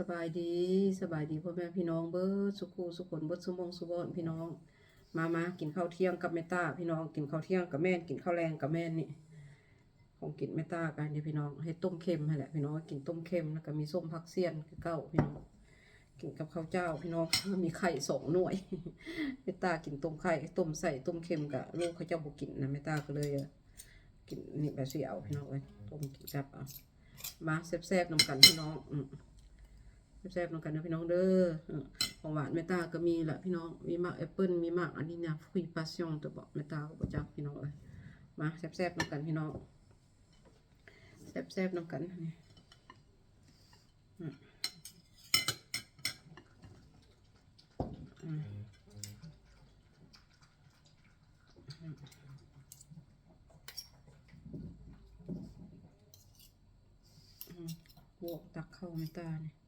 สบายดีสบายดีพ่อแม่พี่น้องเบิดสุขูสุขนเบิดสุมงสุบอนพี่น้อง มามากินข้าวเที่ยงกับแม่ตาพี่น้องกินข้าวเที่ยงกับแม่กินข้าวแรงกับแม่นี่ของกินแม่ตากันเดี๋ยวพี่น้องให้ต้มเค็มให้แหละพี่น้องกินต้มเค็มแล้วก็มีส้มผักเสี้ยนคือเก้าพี่น้องกินกับข้าวเจ้าพี่น้องมีไข่สองหน่วยแม่ตากินต้มไข่ต้มใส่ต้มเค็มกับลูกเขาเจ้าบุกินนะแม่ตาก็เลยกินนี่แบบเสีเอาพี่น้องเอ้ยต้มกินกับเอามาแซ่บๆนำกันพี่น้องอืม แซ่บๆนำกันนะพี่น้องเด้อของหวานเมตาก็มีแหละพี่น้อง มีมากแอปเปิลมีมากอันนี้เนี่ยฟรีพาชั่นตัวบอกเมตาก็จักพี่น้องเลยมาแซ่บๆนำกันพี่น้องแซ่บๆนำกันนี่อืมอืมอืมโวกตักเข้าเมตาเนี่ย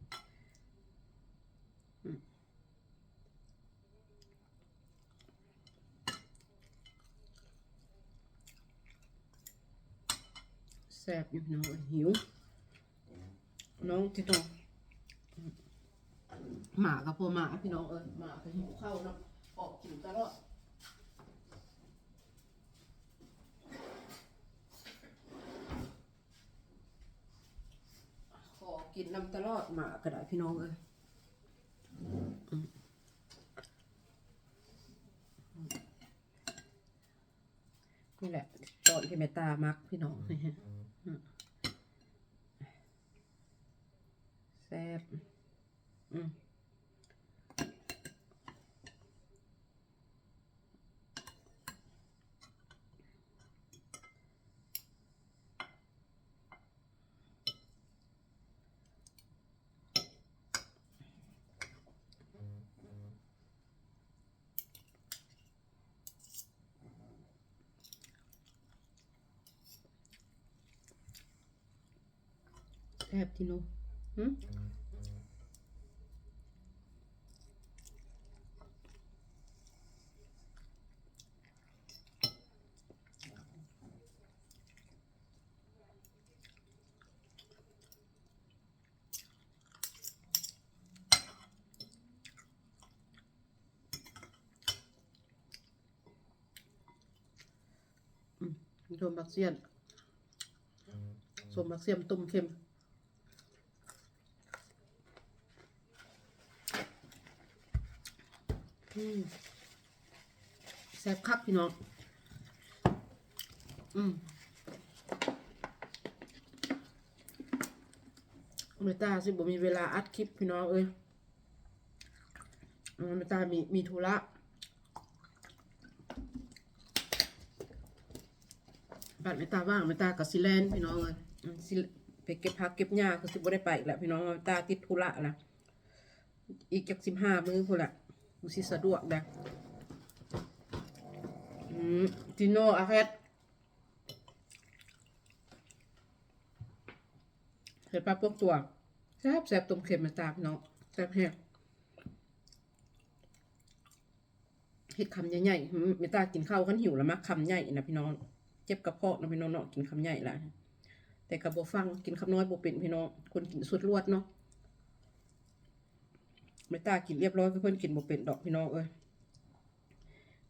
แซ่บอยู่พี่น้องเอ้ยหิว น้องที่ต้องหมากับพ่อหมาพี่น้องเอ้ยหมาก็หิวข้าวเนาะออกกินตลอดขอกินน้ำตลอดหมาก็ได้พี่น้องเอ้ยอืมนี่แหละตอนที่เมตามักพี่น้องนี่ฮะ แซ่บอืมแซ่บที่นู้ หืมส้มบักเสียนส้มบักเสียมต้มเค็มอืม แซ่บคักพี่น้อง อืมเมตาสิบ่มีเวลาอัดคลิปพี่น้องเอ้ยเมตามีมีธุระบัดไม่ตาว่างไม่ตากับซิแลนพี่น้องเอืมสิไปเก็บผักเก็บหญ้าคือสิบ่ได้ไปอีกแล้วพี่น้องไม่ตาติดธุระนะอีกจากสิบห้ามื้อพุ่นละ กูสิสะดวกนะอืมจิโนอาเฟสเห็ดปลาพวกตัวแซ่บแซ่บต้มเค็มม่ตาพี่น้องแซ่บแห้งเห็ดคำใหญ่ๆอืมตากินข้าวกันหิวแล้วมักคำใหญ่นะพี่น้อง เจ็บกระเพาะนะพี่น้องเนาะกินคำใหญ่ละแต่กระโบฟังกินคำน้อยโบเป็นพี่น้องคนกินสุดลวดเนาะ ไม่ตากินเรียบร้อยก็เพื่อนกินโบเป็นดอกพี่น้องเอ้ย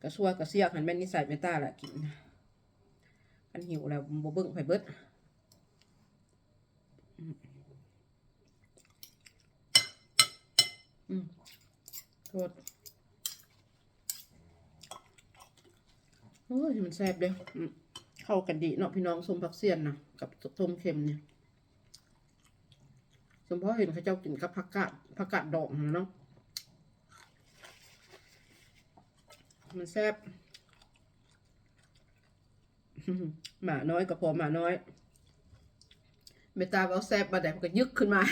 กระซัวกระเสียกหันแม่นนิสัยไม่ตาละกินอันหิวแล้วโบเบิ้งไผเบิดอืมโทษโอ้ยมันแซ่บเด้อเข้ากันดีเนาะพี่น้องส้มผักเสียนนะกับส้มเค็มเนี่ย มพ่อเห็นเขาเจ้ากินกับผักกาดผักกาดดองนะเนาะมันแซ่บหมาน้อยก็พอหมาน้อยเมตาเอาแซ่บมาแต่มันก็ยึกขึ้นมา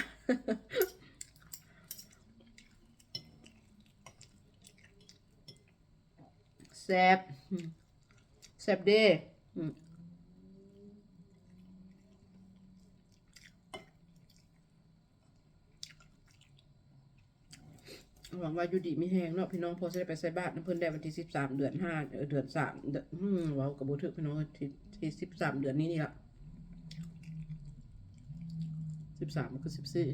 แซ่บแซ่บเด้ หวังว่ายูดีไม่แห้งเนาะพี่น้องพอจได้ไปใส่บ้านน้ำเพิ่นได้วันที่สิบสามเดือนห้าเดือนสามเดือว้าวกับบุตรพี่น้องที่ที่สิบสามเดือนนี้นี่ละสิบสามมันก็สิบสี่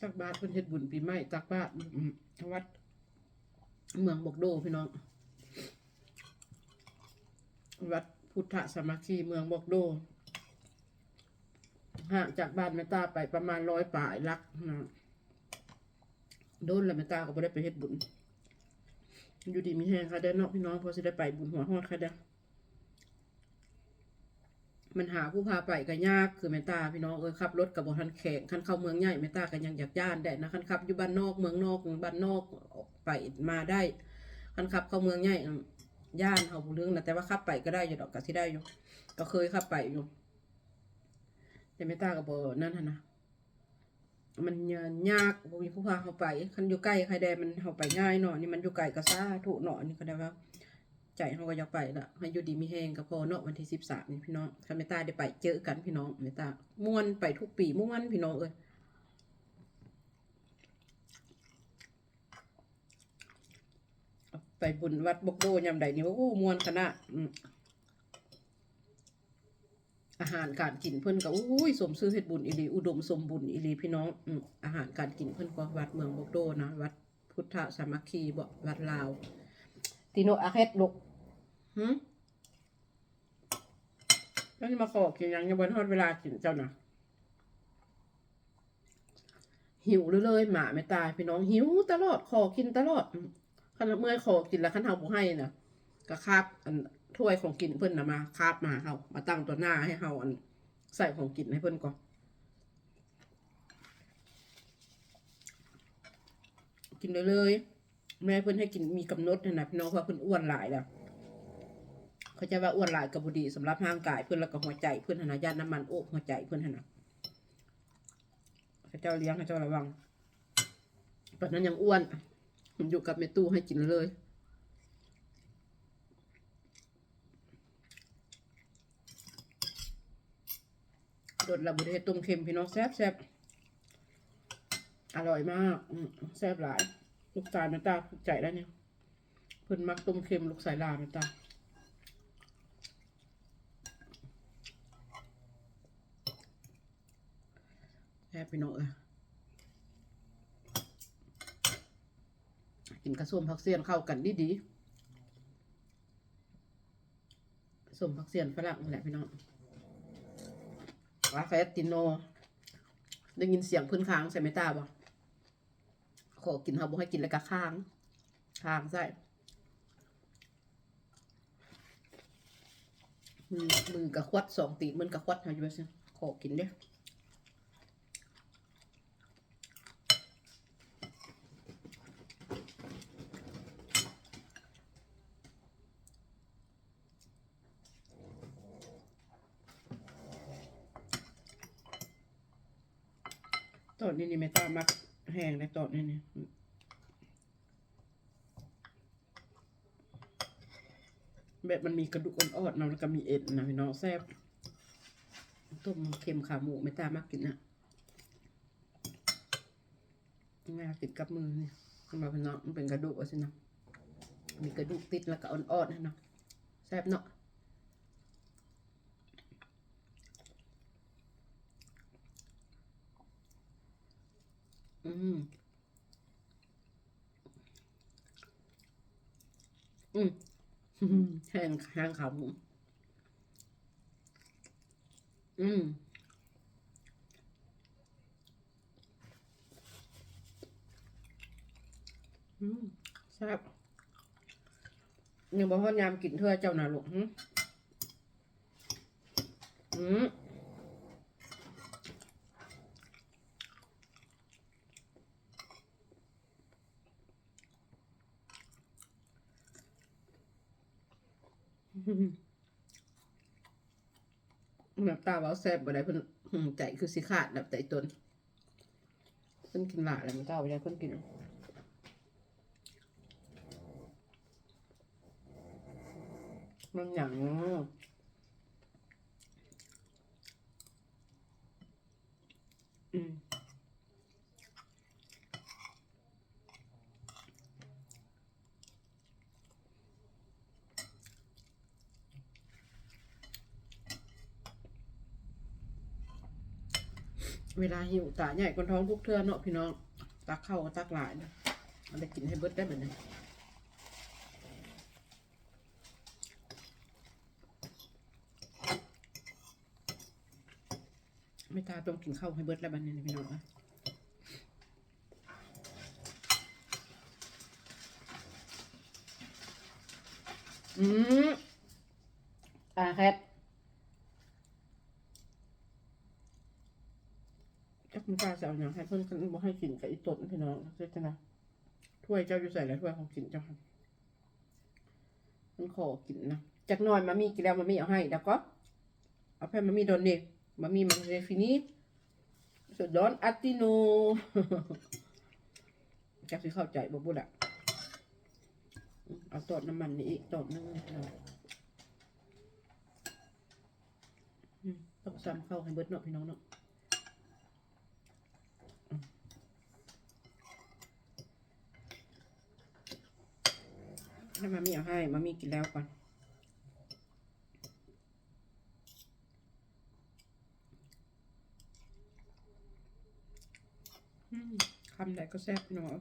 ตักบาตเพื่อนเฮ็ดบุญปีใหม่ตักบาตวัดเมืองบกโดพี่น้อง วัดพุทธสมัคคีเมืองบกโดห่างจากบ้านแม่ตาไปประมาณร้อยป่ายลักนะโดนแล้วแม่ตาก็บ่ได้ไปเฮ็ดบุญ อยู่ดีมีแห้งค่ะเด้นาะพี่น้องพอสิได้ไปบุญหัวฮอดค่ะเด้มันหาผู้พาไปก็ยากคือแม่ตาพี่น้องเอ้ยขับรถกับบทันแข็งคันเข้าเมืองใหญ่แม่ตาก็ยังอยากย่านได้นะคันขับอยู่บ้านนอกเมืองนอกบ้านนอกออกไปมาได้คันขับเข้าเมืองใหญ่ ย่านเฮาบ่เรื่องนะแต่ว่าขับไปก็ได้อยู่ดอกก็สิได้อยู่ก็เคยขับไปอยู่ แต่แม่ตาก็บ่นั่นหั่นนะมันยากบ่มีผู้พาเฮาไปคันอยู่ใกล้ใครแดมันเฮาไปง่ายเนาะนี่มันอยู่ไกลก็ซ่าถูกเนาะนี่ก็ได้ว่าใจเขาก็อยากไปละให้อยู่ดีมีแหงก็พอเนาะวันที่สิบสามนี่พี่น้องคันเมตตาได้ไปเจอกันพี่น้องเมตตาม่วนไปทุกปีม่วนพี่น้องเอ้ย ไปบุญวัดบกโดยามใดนี่ว่าโอ้มวนขนาดอาหารการกินเพิ่อนก็อุ้ยสมซื้อเฮ็ดบุญอีหลีอุดมสมบุญอีหลีพี่น้องอือาหารการกินเพิ่อนก็วัดเมืองบกโดนะวัดพุทธสามัคคีบ่วัดลาวติโนอาเฮ็ดลูกหืมแล้วจะมาขอกินยังยังบนทอดเวลากินเจ้าน่ะหิวเลยเลยหมาไม่ตายพี่น้องหิวตลอดขอกินตลอด ขณะเมื่อยขอกินแล้วขันเฮาบ่ให้น่ะก็คาบอันถ้วยของกินเพิ่นน่ะมาคาบมาเฮามาตั้งตัวหน้าให้เฮาอันใส่ของกินให้เพิ่นก่อนกินเลยเลย แม่เพิ่นให้กินมีกำหนดนะนะพี่น้องเพราะเพิ่นอ้วนหลายแล้วเขาจะว่าอ้วนหลายกับบดีสำหรับร่างกายเพิ่นแล้วก็หัวใจเพิ่นหนนะยาน้ำมันโอ้หัวใจเพิ่นหนนะเขาเจ้าเลี้ยงเขาเจ้าระวังตอนนั้นยังอ้วน อยู่กับแม่ตู้ให้กินเลย โดดระบุเทต้มเค็มพี่น้องแซ่บแซ่บอร่อยมากแซ่บหลาย ลูกสายแม่ตาใจแล้วเนี่ยเพิ่นมักต้มเค็มลูกสายลาแม่ตาแซ่บพี่น้องเอ้ย กินกระส้มผักเสียนเข้ากันดีดีส้มผักเสียนฝรั่งนี่แหละพี่น้องวาแฟตติโน ได้ยินเสียงพื้นค้างใส่แม่ตาบ่ขอกินเขาบอกให้กินแล้วก็ค้าง ค้างใส่มือมือกับควัดสองตีนมันกับควัดหาอยู่ไปสิขอกินเด้อตอนนี้นี่ไม่ต้องมักแห้งในตอนนี้นี่ แบบมันมีกระดูกอ่อนๆเนาะแล้วก็มีเอ็นนะพี่น้องแซ่บต้มเค็มขาหมูไม่ตามมากกินนะง่าติดกับมือเนี่ขึ้นมาพี่น้องมันเป็นกระดูกเอาสินะมีกระดูกติดแล้วก็อ่อนๆนะเนาะแซ่บเนาะอืมอืม แห้งแห้งขาหมูอืมอืมแซ่บยังบอกว่ายามกินเธอเจ้าหน่ะลูกอืม แบบตาเว่าแซ่บบ่ได้เพิ่นหืมใจคือสิขาดแบบใจตนเพิ่นกินหลาแล้วมันเจ้าไปได้เพิ่นกินมันหยังอืม เวลาหิวตาใหญ่คนท้องพวกเทื่อเนาะพี่น้อง ตักเข้าวตักหลายนะเอาไปกินให้เบิดได้แบบนี้ไม่ตาต้องกินข้าวให้เบิดแล้วบัดนี้พี่น้องอะอืมอ่าแคท จักล้าจะเอาอย่างให้เพิ่อนกันบ่ให้กินกับอีตนพี่น้องเจ้านะถ้วยเจ้าอยู่ใส่แล้วถ้วยของกินเจ้าค่ะมันขอกินนะจักน่อยมามีกินแล้วมามีเอาให้แล้วก็เอาไปมามีโดนเด็กมามีมันเรฟินีสุดดอนอัตติโนจักสิเข้าใจบ่บุดอะเอาตอดน้ำมันนี่อีกตอดนึงน้องอืมต้องซ้ำเข้าให้เบิดเนาะพี่น้องเนาะ ให้มามีเอาให้มามีกินแล้วก่อนคำใดก็แซ่บเนาะ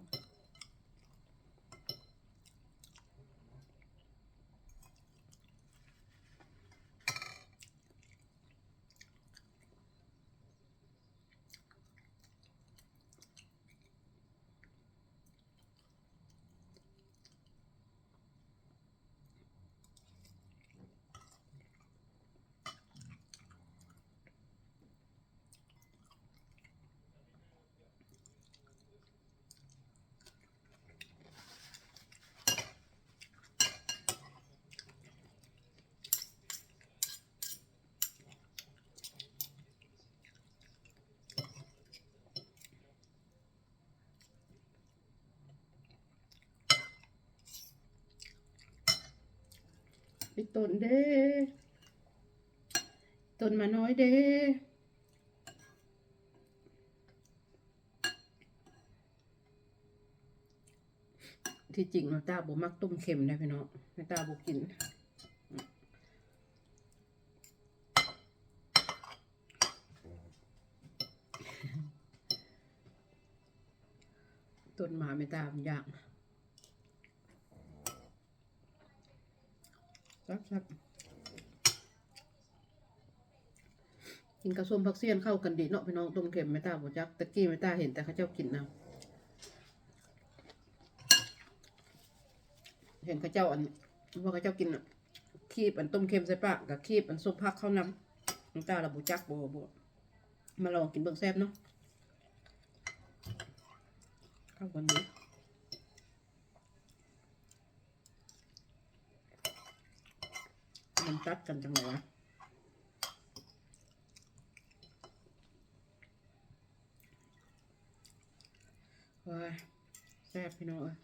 ไอ้ต้นเด้ต้นมาน้อยเด้ที่จริงแม่ตาบ่มักต้มเค็มได้พี่น้องแม่ตาบ่กิน ต้นหมาไม่ตามอย่าง ซับซับกินกระส้มผักเสี้ยนเข้ากันดีเนาะพี่น้องต้มเค็มไม่ตาบจักตะกี้ไม่ตาเห็นแต่เขาเจ้ากินนะเห็นเขาเจ้าอันว่าเขาเจ้ากินอะคีบอันต้มเค็มใส่ปากกับคีบอันส้มผักเข้าน้ำน้ำตาเราบุจักบัวบัวมาลองกินเบิ่งแซ่บเนาะเข้ากันดี มันตัดกันจังเลยวะเฮ้ยแซ่บพี่น้องเอ้ย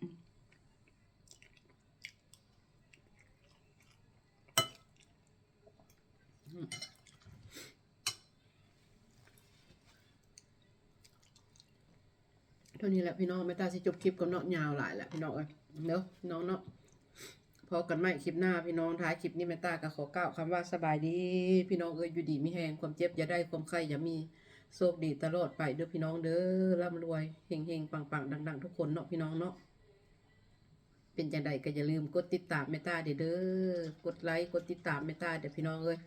อืมอืมเท่า นี้แหละพี่น้องไม่ตาสิจบคลิปกับเนาะยาวหลายแหละพี่น้องเอ้ยเนาะน้องเนาะพอกันใหม่คลิปหน้าพี่น้องท้ายคลิปนี้แม่ตาก็ขอกล่าวคำว่าสบายดี พี่น้องเอ้ยอยู่ดีม่แหงความเจ็บอย่าได้ความไข้อย่ามีโชคดีตลอดไปเด้อพี่น้องเด้อร่ำรวยเฮงเฮงปังปังดัง ๆ ทุกคนเนาะพี่น้องเนาะเป็นจังใดก็อย่าลืมกดติดตามแม่ตาเด้อ กดไลค์ กดติดตามแม่ตาเด้อพี่น้องเอ้ย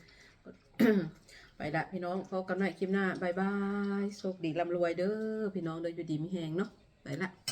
ละพี่น้องพบกันใหม่คลิปหน้าบายบายโชคดีร่ำรวยเด้อพี่น้องเด้ออยู่ดีมีแหงเนาะไปละ